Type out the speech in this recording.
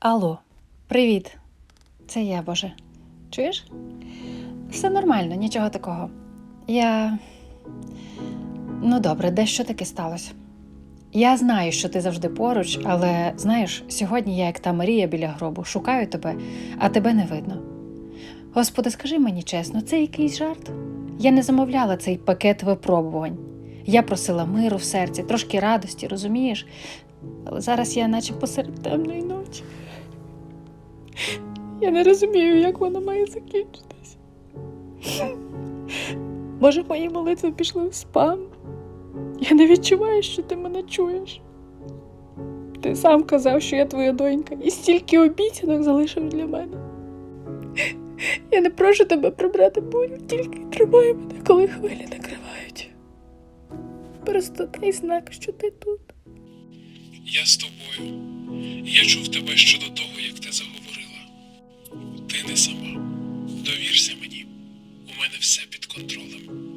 Алло, привіт. Це я, Боже. Чуєш? Все нормально, нічого такого. Я. Ну, добре, дещо таке сталося. Я знаю, що ти завжди поруч, але знаєш, сьогодні я, як та Марія біля гробу, шукаю тебе, а тебе не видно. Господи, скажи мені чесно, це якийсь жарт? Я не замовляла цей пакет випробувань. Я просила миру в серці, трошки радості, розумієш? Але зараз я наче посеред темної ночі. Я не розумію, як воно має закінчитись. Може, мої молитви пішли в спам? Я не відчуваю, що ти мене чуєш. Ти сам казав, що я твоя донька, і стільки обіцянок залишив для мене. Я не прошу тебе прибрати бурю, тільки тримай мене, коли хвилі накривають. Просто дай знак, що ти тут. Я з тобою. Я чув тебе ще до того, як ти заговорила. could control them.